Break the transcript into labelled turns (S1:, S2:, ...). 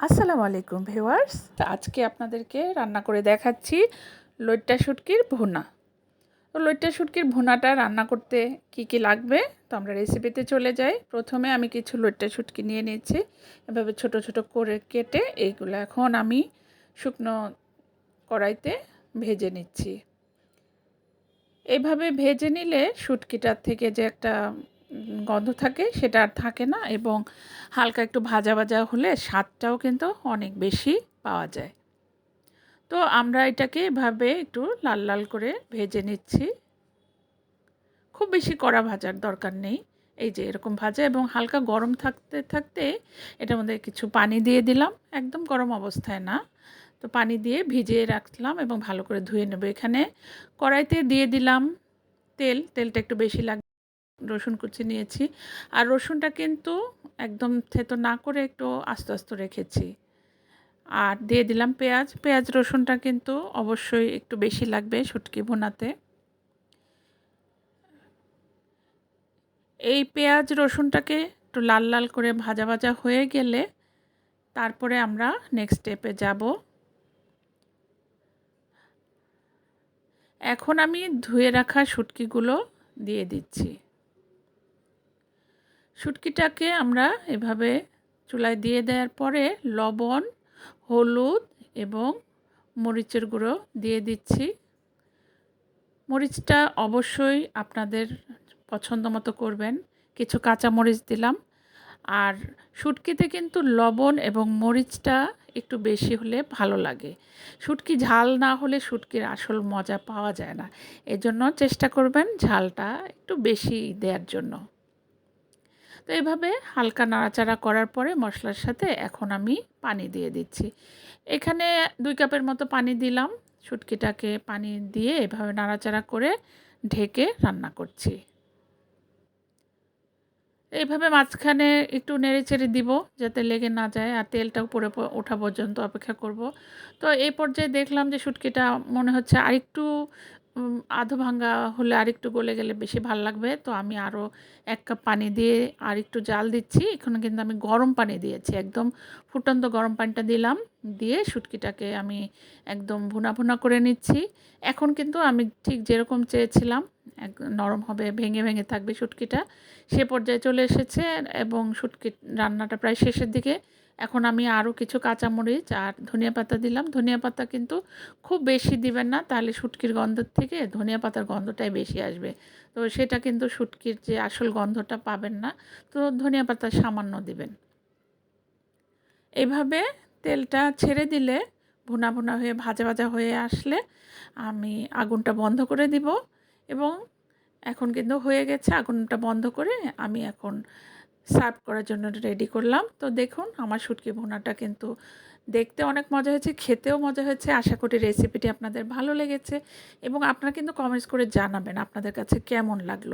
S1: আসসালামু আলাইকুম ভিউয়ার্স। আজকে আপনাদেরকে রান্না করে দেখাচ্ছি লইট্টা শুটকির ভুনা। তো লইট্টা শুটকির ভুনাটা রান্না করতে কি কি লাগবে? তো আমরা রেসিপিতে চলে যাই। প্রথমে আমি কিছু লইট্টা শুটকি নিয়ে নিয়েছি। এভাবে ছোট ছোট করে কেটে এইগুলো এখন আমি শুকনো কড়াইতে ভেজে নিচ্ছি। এইভাবে ভেজে নিলে শুটকিটার থেকে যে একটা গন্ধ থাকে, সেটা আর থাকে না এবং হালকা একটু ভাজা ভাজা হলে স্বাদটাও কিন্তু অনেক বেশি পাওয়া যায়। তো আমরা এটাকে এভাবে একটু লাল লাল করে ভেজে নিচ্ছি। খুব বেশি কড়া ভাজার দরকার নেই। এই যে এরকম ভাজা এবং হালকা গরম থাকতে থাকতে এটার মধ্যে কিছু পানি দিয়ে দিলাম, একদম গরম অবস্থায় না। তো পানি দিয়ে ভিজিয়ে রাখলাম এবং ভালো করে ধুয়ে নেব। এখানে কড়াইতে দিয়ে দিলাম তেল, তেলটা একটু বেশি লাগ রসুন কুচি নিয়েছি। আর রসুনটা কিন্তু একদম থেতো না করে একটু আস্তে আস্তে রেখেছি। আর দিয়ে দিলাম পেঁয়াজ। পেঁয়াজ রসুনটা কিন্তু অবশ্যই একটু বেশি লাগবে শুটকি ভুনাতে। এই পেঁয়াজ রসুনটাকে একটু লাল লাল করে ভাজা ভাজা হয়ে গেলে তারপরে আমরা নেক্সট স্টেপে যাব। এখন আমি ধুয়ে রাখা শুটকিগুলো দিয়ে দিচ্ছি। শুটকিটাকে আমরা এভাবে চুলায় দিয়ে দেওয়ার পরে লবণ, হলুদ এবং মরিচের গুঁড়ো দিয়ে দিচ্ছি। মরিচটা অবশ্যই আপনাদের পছন্দ মতো করবেন। কিছু কাঁচা মরিচ দিলাম। আর শুটকিতে কিন্তু লবণ এবং মরিচটা একটু বেশি হলে ভালো লাগে। শুটকি ঝাল না হলে শুটকির আসল মজা পাওয়া যায় না। এজন্য চেষ্টা করবেন ঝালটা একটু বেশি দেওয়ার জন্য। তো এইভাবে হালকা নাড়াচাড়া করার পরে মশলার সাথে এখন আমি পানি দিয়ে দিচ্ছি। এখানে দুই কাপের মতো পানি দিলাম। শুটকিটাকে পানি দিয়ে এভাবে নাড়াচাড়া করে ঢেকে রান্না করছি। এইভাবে মাঝখানে একটু নেড়ে চেড়ে দিব যাতে লেগে না যায় আর তেলটা উপরে ওঠা পর্যন্ত অপেক্ষা করব। তো এই পর্যায়ে দেখলাম যে শুটকিটা মনে হচ্ছে আরেকটু আধো ভাঙ্গা হলে আরেকটু গলে গেলে বেশি ভালো লাগবে। তো আমি আরও এক কাপ পানি দিয়ে আর একটু জাল দিচ্ছি। এখানে কিন্তু আমি গরম পানি দিয়েছি। একদম ফুটন্ত গরম পানিটা দিলাম। দিয়ে শুটকিটাকে আমি একদম ভুনা ভুনা করে নিচ্ছি। এখন কিন্তু আমি ঠিক যেরকম চেয়েছিলাম, এক নরম হবে, ভেঙে ভেঙে থাকবে শুটকিটা। সে পর্যায়ে চলে এসেছে। এবং শুটকি রান্নাটা প্রায় শেষের দিকে এখন আমি আরও কিছু কাঁচামরিচ আর ধনিয়া পাতা দিলাম। ধনিয়া পাতা কিন্তু খুব বেশি দিবেন না, তাহলে শুটকির গন্ধের থেকে ধনিয়া পাতার গন্ধটাই বেশি আসবে। তো সেটা কিন্তু শুটকির যে আসল গন্ধটা পাবেন না, তো ধনিয়া পাতা সামান্য দিবেন। এইভাবে তেলটা ছেড়ে দিলে ভুনা ভুনা হয়ে, ভাজা ভাজা হয়ে আসলে আমি আগুনটা বন্ধ করে দিব। এবং এখন কিন্তু হয়ে গেছে, আগুনটা বন্ধ করে আমি এখন সার্ভ করার জন্য রেডি করলাম। তো দেখুন, আমার শুটকি ভুনাটা কিন্তু দেখতে অনেক মজা হয়েছে, খেতেও মজা হয়েছে। আশা করি রেসিপিটি আপনাদের ভালো লেগেছে এবং আপনারা কিন্তু কমেন্টস করে জানাবেন আপনাদের কাছে কেমন লাগল।